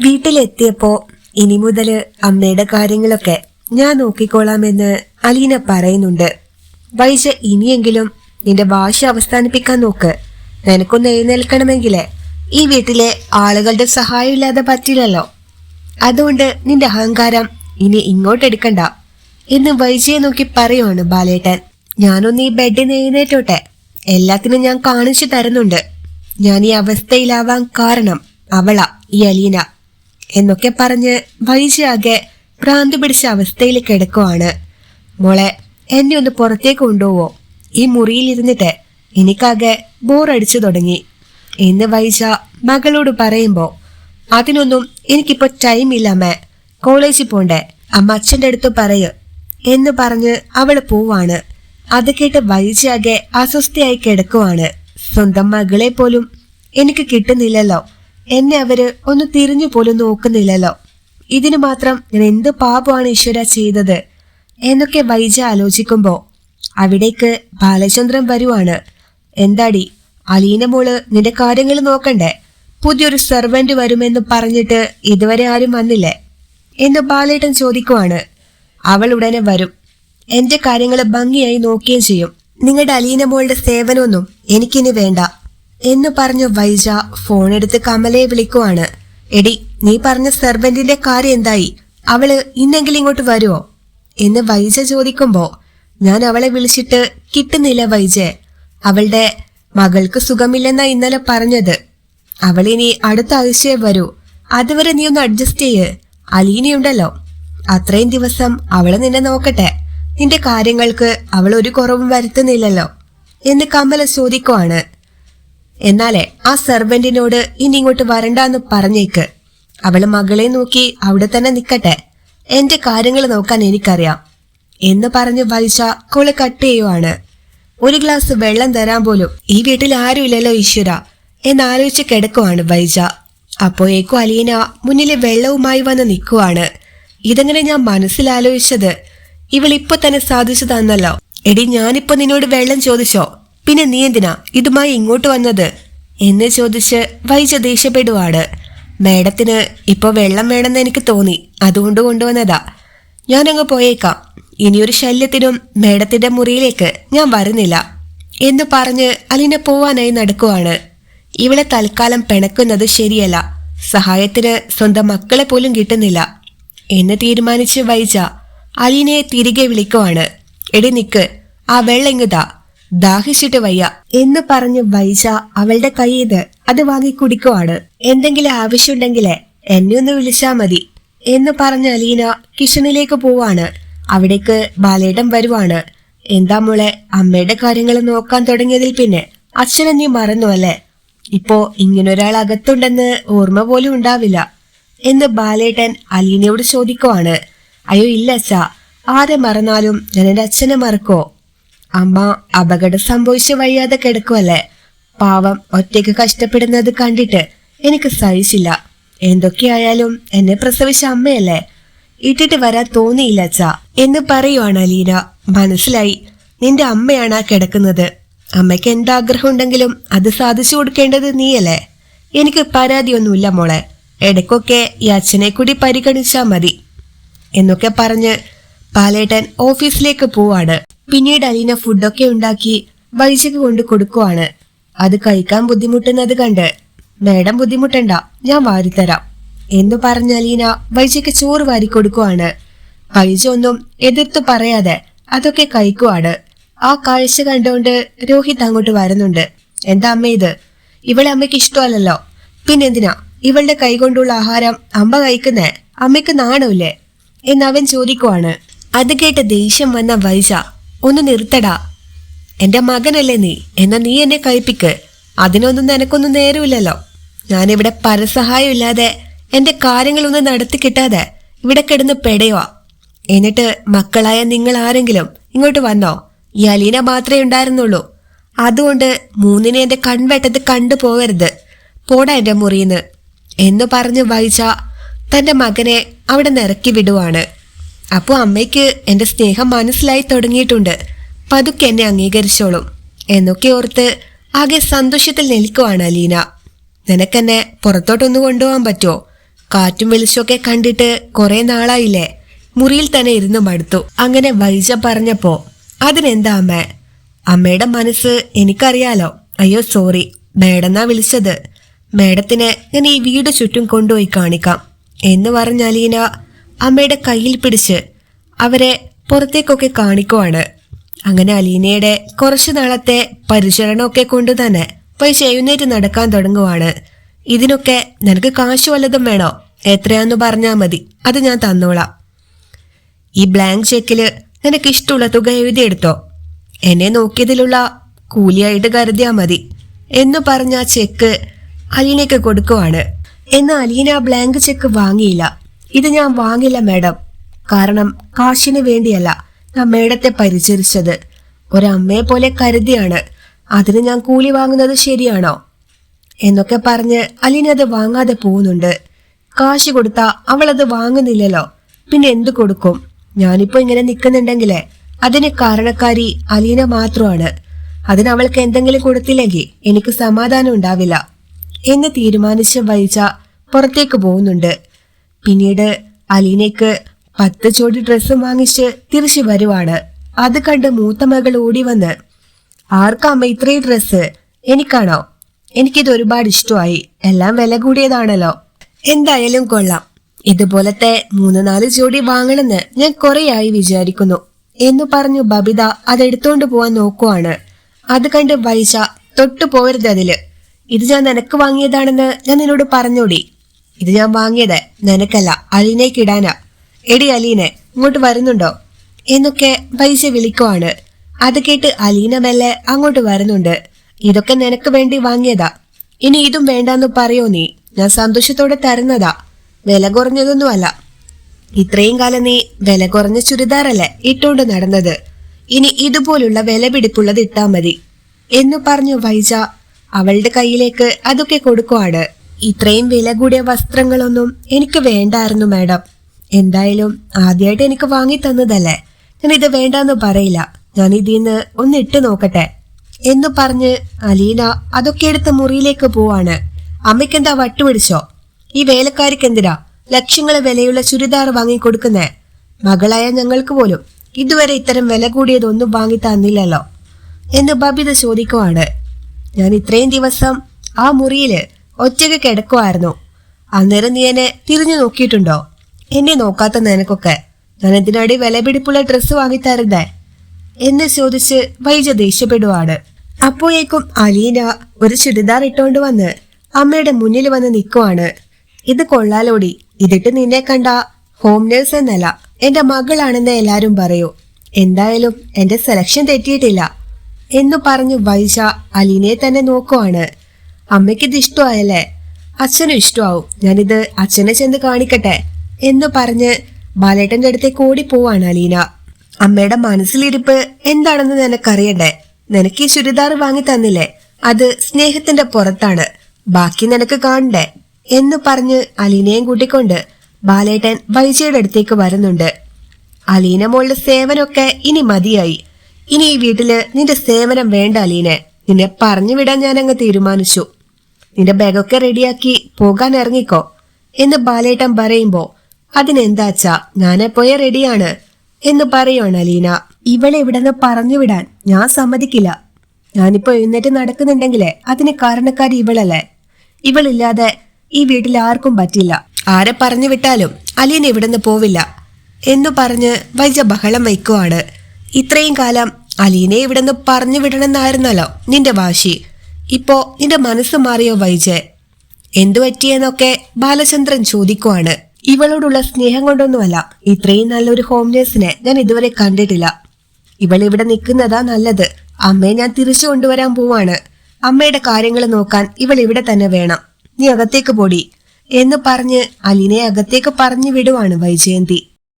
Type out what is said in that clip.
വീട്ടിലെത്തിയപ്പോ ഇനി മുതൽ അമ്മയുടെ കാര്യങ്ങളൊക്കെ ഞാൻ നോക്കിക്കോളാമെന്ന് അലീന പറയുന്നുണ്ട്. വൈജ ഇനിയെങ്കിലും നിന്റെ വാശി അവസാനിപ്പിക്കാൻ നോക്ക്. നിനക്കൊന്ന് എഴുന്നേൽക്കണമെങ്കിലേ. ഈ വീട്ടിലെ ആളുകളുടെ സഹായം ഇല്ലാതെ പറ്റില്ലല്ലോ. അതുകൊണ്ട് നിന്റെ അഹങ്കാരം ഇനി ഇങ്ങോട്ട് എടുക്കണ്ട എന്ന് വൈജയെ നോക്കി പറയുവാണ് ബാലേട്ടൻ. ഞാനൊന്ന് ഈ ബെഡിൽ നിന്ന് എഴുന്നേറ്റോട്ടെ. എല്ലാത്തിനും ഞാൻ കാണിച്ചു തരുന്നുണ്ട്. ഞാൻ ഈ അവസ്ഥയിലാവാൻ കാരണം അവളാ ഈ അലീന. എന്നൊക്കെ പറഞ്ഞ് വൈജയാകെ ഭ്രാന്ത് പിടിച്ച അവസ്ഥയിൽ കിടക്കുവാണ്. മോളെ എന്നെ ഒന്ന് പുറത്തേക്ക് കൊണ്ടുപോവോ? ഈ മുറിയിൽ ഇരുന്നിട്ട് എനിക്കാകെ ബോറടിച്ചു തുടങ്ങി. എന്ന് വൈജ മകളോട് പറയുമ്പോ അതിനൊന്നും എനിക്കിപ്പോ ടൈം ഇല്ല അമ്മ. കോളേജിൽ പോണ്ടേ. അമ്മ അച്ഛന്റെ അടുത്ത് പറയു. എന്ന് പറഞ്ഞ് അവൾ പോവാണ്. അത് കേട്ട് വൈജയാകെ അസ്വസ്ഥയായി കിടക്കുവാണ്. സ്വന്തം മകളെ പോലും എനിക്ക് കിട്ടുന്നില്ലല്ലോ. എന്നെ അവർ ഒന്ന് തിരിഞ്ഞു പോലും നോക്കുന്നില്ലല്ലോ. ഇതിനു മാത്രം ഞാൻ എന്ത് പാപമാണ് ഈശ്വര ചെയ്തത്? എന്നൊക്കെ വൈജ ആലോചിക്കുമ്പോ അവിടേക്ക് ബാലചന്ദ്രൻ വരുവാണ്. എന്താടി അലീന മോൾ നിന്റെ കാര്യങ്ങൾ നോക്കണ്ടേ? പുതിയൊരു സെർവന്റ് വരുമെന്ന് പറഞ്ഞിട്ട് ഇതുവരെ ആരും വന്നില്ലേ? എന്ന് ബാലേട്ടൻ ചോദിക്കുവാണ്. അവൾ ഉടനെ വരും. എന്റെ കാര്യങ്ങൾ ഭംഗിയായി നോക്കുകയും ചെയ്യും. നിങ്ങളുടെ അലീന മോളുടെ സേവനമൊന്നും എനിക്കിനി വേണ്ട. എന്ന് പറഞ്ഞു വൈജ ഫോണെടുത്ത് കമലയെ വിളിക്കുവാണ്. എടി നീ പറഞ്ഞ സെർവന്റിന്റെ കാര്യം എന്തായി? അവൾ ഇന്നെങ്കിലും ഇങ്ങോട്ട് വരുമോ എന്ന് വൈജ ചോദിക്കുമ്പോ ഞാൻ അവളെ വിളിച്ചിട്ട് കിട്ടുന്നില്ല വൈജ. അവളുടെ മകൾക്ക് സുഖമില്ലെന്നാ ഇന്നലെ പറഞ്ഞത്. അവളിനി അടുത്ത ആഴ്ചയെ വരൂ. അതുവരെ നീ ഒന്ന് അഡ്ജസ്റ്റ് ചെയ്യ്. അലീനയുണ്ടല്ലോ. അത്രയും ദിവസം അവളെ നിന്നെ നോക്കട്ടെ. നിന്റെ കാര്യങ്ങൾക്ക് അവൾ ഒരു കുറവും വരുത്തുന്നില്ലല്ലോ. എന്ന് കമല ചോദിക്കുവാണ്. എന്നാലേ ആ സെർവന്റിനോട് ഇനി ഇങ്ങോട്ട് വരണ്ടാന്ന് പറഞ്ഞേക്ക്. അവൾ മകളെ നോക്കി അവിടെ തന്നെ നിക്കട്ടെ. എന്റെ കാര്യങ്ങൾ നോക്കാൻ എനിക്കറിയാം. എന്ന് പറഞ്ഞ് വലിച്ച കൊള കട്ട് ചെയ്യുവാണ്. ഒരു ഗ്ലാസ് വെള്ളം തരാൻ പോലും ഈ വീട്ടിൽ ആരുമില്ലല്ലോ ഈശ്വര. എന്നാലോചിച്ച് കിടക്കുവാണ് വൈജ അപ്പോയേക്കും അലീന മുന്നിലെ വെള്ളവുമായി വന്ന് നിൽക്കുവാണ്. ഇതെങ്ങനെ ഞാൻ മനസ്സിലാലോചിച്ചത്? ഇവൾ ഇപ്പൊ തന്നെ സാധിച്ചു തന്നല്ലോ എടി ഞാനിപ്പോ നിന്നോട് വെള്ളം ചോദിച്ചോ? പിന്നെ നീ എന്തിനാ ഇതുമായി ഇങ്ങോട്ട് വന്നത്? എന്ന് ചോദിച്ച് വൈജ ദേഷ്യപ്പെടുവാണ്. മേഡത്തിന് ഇപ്പോൾ വെള്ളം വേണമെന്ന് എനിക്ക് തോന്നി. അതുകൊണ്ട് കൊണ്ടുവന്നതാ. ഞാനങ്ങ് പോയേക്കാം. ഇനിയൊരു ശല്യത്തിനും മേഡത്തിന്റെ മുറിയിലേക്ക് ഞാൻ വരുന്നില്ല. എന്ന് പറഞ്ഞ് അലിനെ പോവാനായി നടക്കുവാണ്. ഇവളെ തൽക്കാലം പിണക്കുന്നത് ശരിയല്ല. സഹായത്തിന് സ്വന്തം മക്കളെ പോലും കിട്ടുന്നില്ല. എന്ന് തീരുമാനിച്ച് വൈജ അലീനയെ തിരികെ വിളിക്കുവാണ്. എടി നിക്ക് ആ വെള്ളെങ്ങുതാ ദാഹിച്ചിട്ട് വയ്യ. എന്ന് പറഞ്ഞ് വൈജ അവളുടെ കയ്യിൽ അത് വാങ്ങി കുടിക്കുവാണ്. എന്തെങ്കിലും ആവശ്യമുണ്ടെങ്കിലേ എന്നെ ഒന്ന് വിളിച്ചാ മതി. എന്ന് പറഞ്ഞ അലീന കിഷനിലേക്ക് പോവാണ്. അവിടേക്ക് ബാലേട്ടൻ വരുവാണ്. എന്താ മോളെ അമ്മയുടെ കാര്യങ്ങൾ നോക്കാൻ തുടങ്ങിയതിൽ പിന്നെ അച്ഛനെ നീ മറന്നു അല്ലേ? ഇപ്പോ ഇങ്ങനൊരാൾ അകത്തുണ്ടെന്ന് ഓർമ്മ പോലും ഉണ്ടാവില്ല. എന്ന് ബാലേട്ടൻ അലീനയോട് ചോദിക്കുവാണ്. അയ്യോ ഇല്ല അച്ഛാ ആരെ മറന്നാലും ഞാൻ എന്റെ അച്ഛനെ മറക്കോ അമ്മ അപകടം സംഭവിച്ച വയ്യാതെ കിടക്കുമല്ലേ പാവം ഒറ്റയ്ക്ക് കഷ്ടപ്പെടുന്നത് കണ്ടിട്ട് എനിക്ക് സഹിച്ചില്ല. എന്തൊക്കെയായാലും എന്നെ പ്രസവിച്ച അമ്മയല്ലേ? ഇട്ടിട്ട് വരാൻ തോന്നിയില്ല അച്ഛാ. എന്ന് പറയുവാണ് അലീന മനസ്സിലായി. നിന്റെ അമ്മയാണ് ആ കിടക്കുന്നത്. അമ്മയ്ക്ക് എന്താഗ്രഹം ഉണ്ടെങ്കിലും അത് സാധിച്ചു കൊടുക്കേണ്ടത് നീയല്ലേ? എനിക്ക് പരാതിയൊന്നുമില്ല മോളെ. ഇടയ്ക്കൊക്കെ ഈ അച്ഛനെ കൂടി പരിഗണിച്ചാ മതി. എന്നൊക്കെ പറഞ്ഞ് പാലേട്ടൻ ഓഫീസിലേക്ക് പോവാണ്. പിന്നീട് അലീന ഫുഡൊക്കെ ഉണ്ടാക്കി വൈജയ്ക്ക് കൊണ്ട് കൊടുക്കുവാണ്. അത് കഴിക്കാൻ ബുദ്ധിമുട്ടുന്നത് കണ്ട് മേഡം ബുദ്ധിമുട്ടണ്ട ഞാൻ വാരിത്തരാം. എന്ന് പറഞ്ഞ അലീന വൈജയ്ക്ക് ചോറ് വാരി കൊടുക്കുവാണ്. വൈജ എതിർത്ത് പറയാതെ അതൊക്കെ കഴിക്കുവാണ്. ആ കാഴ്ച കണ്ടുകൊണ്ട് രോഹിത് അങ്ങോട്ട് വരുന്നുണ്ട്. എന്താ അമ്മ ഇത്? ഇവളെ അമ്മയ്ക്ക് ഇഷ്ടമല്ലല്ലോ. പിന്നെന്തിനാ? ഇവളുടെ കൈകൊണ്ടുള്ള ആഹാരം അമ്മ കഴിക്കുന്നേ? അമ്മയ്ക്ക് നാണമില്ലേ? എന്നവൻ ചോദിക്കുവാണ്. അത് കേട്ട് ദേഷ്യം വന്ന വൈജ ഒന്ന് നിർത്തടാ. എന്റെ മകനല്ലേ നീ. എന്നാ നീ എന്നെ കഴിപ്പിക്ക്. അതിനൊന്നും നിനക്കൊന്നും നേരമില്ലല്ലോ. ഞാനിവിടെ പരസഹായം ഇല്ലാതെ എന്റെ കാര്യങ്ങളൊന്നും നടത്തി കിട്ടാതെ ഇവിടെ കിടന്ന് പെടയുവാ. എന്നിട്ട് മക്കളായ നിങ്ങൾ ആരെങ്കിലും ഇങ്ങോട്ട് വന്നോ? ഈ അലീന മാത്രമേ ഉണ്ടായിരുന്നുള്ളൂ. അതുകൊണ്ട് മൂന്നിനെ എന്റെ കൺവെട്ടത്ത് കണ്ടു പോകരുത് പോടാ എന്റെ മുറിയിന്ന്. എന്ന് പറഞ്ഞ് വൈച്ച തന്റെ മകനെ അവിടെ നിറക്കി വിടുവാണ്. അപ്പോൾ അമ്മയ്ക്ക് എന്റെ സ്നേഹം മനസ്സിലായി തുടങ്ങിയിട്ടുണ്ട്. പതുക്കെ എന്നെ അംഗീകരിച്ചോളും. എന്നൊക്കെ ഓർത്ത് ആകെ സന്തോഷത്തിൽ നിൽക്കുവാണ് അലീന. നിനക്കെന്നെ പുറത്തോട്ടൊന്ന് കൊണ്ടുപോകാൻ പറ്റുമോ? കാറ്റും വെളിച്ചമൊക്കെ കണ്ടിട്ട് കുറെ നാളായില്ലേ? മുറിയിൽ തന്നെ ഇരുന്ന് മടുത്തു. അങ്ങനെ വൈജ പറഞ്ഞപ്പോ അതിനെന്താ അമ്മ? അമ്മയുടെ മനസ്സ് എനിക്കറിയാലോ. അയ്യോ സോറി. മേഡന്നാ വിളിച്ചത്. മേഡത്തിന് ഞാൻ ഈ വീട് ചുറ്റും കൊണ്ടുപോയി കാണിക്കാം. എന്ന് പറഞ്ഞ അലീന അമ്മയുടെ കയ്യിൽ പിടിച്ച് അവരെ പുറത്തേക്കൊക്കെ കാണിക്കുവാണ്. അങ്ങനെ അലീനയുടെ കുറച്ചു നാളത്തെ പരിചരണമൊക്കെ കൊണ്ട് തന്നെ പൈസ എഴുന്നേറ്റ് നടക്കാൻ തുടങ്ങുവാണ്. ഇതിനൊക്കെ നിനക്ക് കാശ് വല്ലതും വേണോ? എത്രയാന്ന് പറഞ്ഞാൽ മതി. അത് ഞാൻ തന്നോളാം. ഈ ബ്ലാങ്ക് ചെക്കിൽ നിനക്ക് ഇഷ്ടമുള്ള തുക എഴുതിയെടുത്തോ? എന്നെ നോക്കിയതിലുള്ള കൂലിയായിട്ട് കരുതിയാ മതി. എന്ന് പറഞ്ഞ ചെക്ക് അലീനയ്ക്ക് കൊടുക്കുവാണ്. എന്നാൽ അലീന ബ്ലാങ്ക് ചെക്ക് വാങ്ങിയില്ല. ഇത് ഞാൻ വാങ്ങില്ല മാഡം. കാരണം കാശിന് വേണ്ടിയല്ല ഞാൻ മേഡത്തെ പരിചരിച്ചത്. ഒരമ്മയെ പോലെ കരുതിയാണ്. അതിന് ഞാൻ കൂലി വാങ്ങുന്നത് ശരിയാണോ? എന്നൊക്കെ പറഞ്ഞ് അലീന അത് വാങ്ങാതെ പോകുന്നുണ്ട്. കാശ് കൊടുത്താ അവൾ അത് വാങ്ങുന്നില്ലല്ലോ. പിന്നെ എന്തു കൊടുക്കും? ഞാനിപ്പോ ഇങ്ങനെ നിൽക്കുന്നുണ്ടെങ്കിലേ അതിന് കാരണക്കാരി അലീന മാത്രമാണ്. അതിന് അവൾക്ക് എന്തെങ്കിലും കൊടുത്തില്ലെങ്കിൽ എനിക്ക് സമാധാനം ഉണ്ടാവില്ല എന്ന് തീരുമാനിച്ച് വൈജ പുറത്തേക്ക് പോകുന്നുണ്ട്. പിന്നീട് അലീനയ്ക്ക് പത്ത് ജോഡി ഡ്രസ്സും വാങ്ങിച്ച് തിരിച്ചു വരുവാണ്. അത് കണ്ട് മൂത്ത മകൾ ഓടി വന്ന് ആർക്കാമ്മ ഇത്രയും ഡ്രസ്സ്? എനിക്കാണോ? എനിക്കിത് ഒരുപാട് ഇഷ്ടമായി. എല്ലാം വില കൂടിയതാണല്ലോ. എന്തായാലും കൊള്ളാം. ഇതുപോലത്തെ മൂന്ന് നാല് ജോഡി വാങ്ങണമെന്ന് ഞാൻ കുറെയായി വിചാരിക്കുന്നു എന്നു പറഞ്ഞു ബബിത അതെടുത്തോണ്ട് പോവാൻ നോക്കുവാണ്. അത് കണ്ട് വൈശ തൊട്ടു പോവരുത് അതിൽ. ഇത് ഞാൻ നിനക്ക് വാങ്ങിയതാണെന്ന് ഞാൻ നിന്നോട് പറഞ്ഞോടി. ഇത് ഞാൻ വാങ്ങിയത്. നിനക്കല്ല അലീനെ കിടാന. എടി അലീനെ ഇങ്ങോട്ട് വരുന്നുണ്ടോ? എന്നൊക്കെ പൈസ വിളിക്കുവാണ്. അത് കേട്ട് അലീന മെല്ലെ അങ്ങോട്ട് വരുന്നുണ്ട്. ഇതൊക്കെ നിനക്ക് വേണ്ടി വാങ്ങിയതാ. ഇനി ഇതും വേണ്ടെന്ന് പറയോ നീ? ഞാൻ സന്തോഷത്തോടെ തരുന്നതാ. വില കുറഞ്ഞതൊന്നുമല്ല. ഇത്രയും കാലം നീ വില കുറഞ്ഞ ചുരിദാറല്ലേ ഇട്ടോണ്ട് നടന്നത്? ഇനി ഇതുപോലുള്ള വില പിടിപ്പുള്ളത് ഇട്ടാ മതി. എന്ന് പറഞ്ഞു വൈജ അവളുടെ കയ്യിലേക്ക് അതൊക്കെ കൊടുക്കുവാണ്. ഇത്രയും വില കൂടിയ വസ്ത്രങ്ങളൊന്നും എനിക്ക് വേണ്ടായിരുന്നു മാഡം. എന്തായാലും ആദ്യമായിട്ട് എനിക്ക് വാങ്ങി തന്നതല്ലേ? ഞാൻ ഇത് വേണ്ടാന്ന് പറയില്ല. ഞാൻ ഇതിന്ന് ഒന്ന് ഇട്ട് നോക്കട്ടെ. എന്ന് പറഞ്ഞ് അലീന അതൊക്കെ എടുത്ത് മുറിയിലേക്ക് പോവാണ്. അമ്മയ്ക്കെന്താ വട്ടുപിടിച്ചോ ഈ വേലക്കാരിക്ക് എന്തിനാ ലക്ഷങ്ങളെ വിലയുള്ള ചുരിദാർ വാങ്ങി കൊടുക്കുന്നേ? മകളായ ഞങ്ങൾക്ക് പോലും ഇതുവരെ ഇത്തരം വില കൂടിയതൊന്നും വാങ്ങി തന്നില്ലല്ലോ. എന്ന് ബബിത ചോദിക്കുവാണ്. ഞാൻ ഇത്രയും ദിവസം ആ മുറിയിൽ ഒറ്റയ്ക്ക് കിടക്കുമായിരുന്നു അന്നേരം നീ എന്നെ തിരിഞ്ഞു നോക്കിയിട്ടുണ്ടോ? എന്നെ നോക്കാത്ത നിനക്കൊക്കെ. ഞാൻ എന്തിനാടി വില പിടിപ്പുള്ള ഡ്രസ്സ് വാങ്ങിത്തരുന്നേ എന്ന് ചോദിച്ച് വൈജ ദേഷ്യപ്പെടുവാണ്. അപ്പോഴേക്കും അലീന ഒരു ചുരിദാർ ഇട്ടോണ്ട് വന്ന് അമ്മയുടെ മുന്നിൽ വന്ന് നിൽക്കുവാണ്. ഇത് കൊള്ളാലോടി. ഇതിട്ട് നിന്നെ കണ്ട ഹോം നേഴ്സ് എന്നല്ല എന്റെ മകളാണെന്ന് എല്ലാരും പറയൂ. എന്തായാലും എന്റെ സെലക്ഷൻ തെറ്റിയിട്ടില്ല. എന്ന് പറഞ്ഞു വൈജ അലീനയെ തന്നെ നോക്കുവാണ്. അമ്മയ്ക്കിത് ഇഷ്ടമായല്ലേ? അച്ഛനും ഇഷ്ടമാവും. ഞാനിത് അച്ഛനെ ചെന്ന് കാണിക്കട്ടെ എന്ന് പറഞ്ഞ് ബാലേട്ടന്റെ അടുത്തേക്ക് പോവാണ് അലീന. അമ്മയുടെ മനസ്സിലിരിപ്പ് എന്താണെന്ന് നിനക്കറിയണ്ടേ? നിനക്ക് ഈ ചുരിദാർ വാങ്ങി തന്നില്ലേ? അത് സ്നേഹത്തിന്റെ പുറത്താണ്. ബാക്കി നിനക്ക് കാണണ്ടേ? എന്ന് പറഞ്ഞ് അലീനയും കൂട്ടിക്കൊണ്ട് ബാലേട്ടൻ വൈജയുടെ അടുത്തേക്ക് വരുന്നുണ്ട്. അലീന മോളുടെ സേവനമൊക്കെ ഇനി മതിയായി. ഇനി ഈ വീട്ടിൽ നിന്റെ സേവനം വേണ്ട അലീനെ. നിന്നെ പറഞ്ഞു വിടാൻ ഞാൻ അങ്ങ് തീരുമാനിച്ചു. നിന്റെ ബാഗൊക്കെ റെഡിയാക്കി പോകാൻ ഇറങ്ങിക്കോ എന്ന് ബാലേട്ടൻ പറയുമ്പോ അതിനെന്താച്ചാ പോയ റെഡിയാണ് എന്ന് പറയുവാണ് അലീന. ഇവളെ ഇവിടെന്ന് പറഞ്ഞു വിടാൻ ഞാൻ സമ്മതിക്കില്ല. ഞാനിപ്പോ എഴുന്നേറ്റ് നടക്കുന്നുണ്ടെങ്കിലേ അതിന് കാരണക്കാരി ഇവളല്ലേ? ഇവളില്ലാതെ ഈ വീട്ടിൽ ആർക്കും പറ്റില്ല. ആരെ പറഞ്ഞു വിട്ടാലും അലീന ഇവിടുന്ന് പോവില്ല എന്നു പറഞ്ഞ് വൈജ ബഹളം വയ്ക്കുവാണ്. ഇത്രയും കാലം അലീനെ ഇവിടുന്ന് പറഞ്ഞു വിടണമെന്നായിരുന്നല്ലോ നിന്റെ വാശി. ഇപ്പോ നിന്റെ മനസ്സ് മാറിയോ വൈജയ് എന്തു പറ്റിയെന്നൊക്കെ ബാലചന്ദ്രൻ ചോദിക്കുവാണ്. ഇവളോടുള്ള സ്നേഹം കൊണ്ടൊന്നുമല്ല ഇത്രയും നല്ലൊരു ഹോം നേഴ്സിനെ ഞാൻ ഇതുവരെ കണ്ടിട്ടില്ല. ഇവൾ ഇവിടെ നിൽക്കുന്നതാ നല്ലത്. അമ്മയെ ഞാൻ തിരിച്ചു കൊണ്ടുവരാൻ പോവാണ്. അമ്മയുടെ കാര്യങ്ങൾ നോക്കാൻ ഇവൾ ഇവിടെ തന്നെ വേണം. നീ അകത്തേക്ക് പോടി എന്ന് പറഞ്ഞ് അലിനെ അകത്തേക്ക് പറഞ്ഞു വിടുവാണ് വൈജയന്തി.